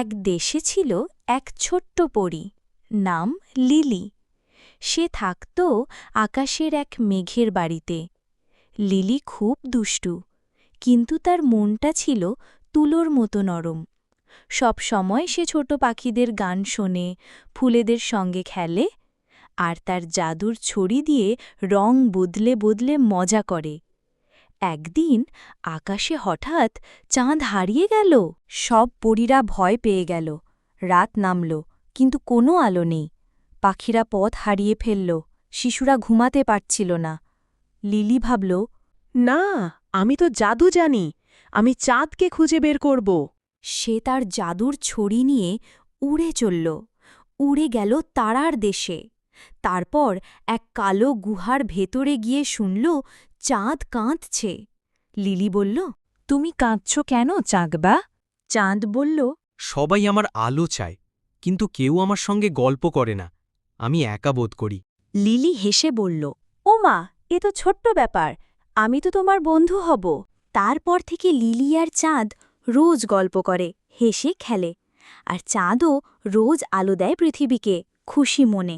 এক দেশে ছিল এক ছোট্ট পরী, নাম লিলি। সে থাকত আকাশের এক মেঘের বাড়িতে। লিলি খুব দুষ্টু, কিন্তু তার মনটা ছিল তুলোর মতো নরম। সব সময় সে ছোট পাখিদের গান শোনে, ফুলেদের সঙ্গে খেলে, আর তার জাদুর ছড়ি দিয়ে রং বদলে বদলে মজা করে। একদিন আকাশে হঠাৎ চাঁদ হারিয়ে গেল। সব পরীরা ভয় পেয়ে গেল। রাত নামল কিন্তু কোনো আলো নেই। পাখিরা পথ হারিয়ে ফেলল শিশুরা ঘুমাতে পারছিল না। লিলি ভাবল না আমি তো জাদু জানি আমি চাঁদকে খুঁজে বের করব। সে তার জাদুর ছড়ি নিয়ে উড়ে চলল। উড়ে গেল তারার দেশে। তারপর এক কালো গুহার ভেতরে গিয়ে শুনল চাঁদ কাঁদছে। লিলি বলল তুমি কাঁদছ কেন চাঁদবা? চাঁদ বলল সবাই আমার আলো চায় কিন্তু কেউ আমার সঙ্গে গল্প করে না আমি একা বোধ করি। লিলি হেসে বলল ও মা এ তো ছোট্ট ব্যাপার আমি তো তোমার বন্ধু হব। তারপর থেকে লিলি আর চাঁদ রোজ গল্প করে হেসে খেলে। আর চাঁদও রোজ আলো দেয় পৃথিবীকে খুশি মনে।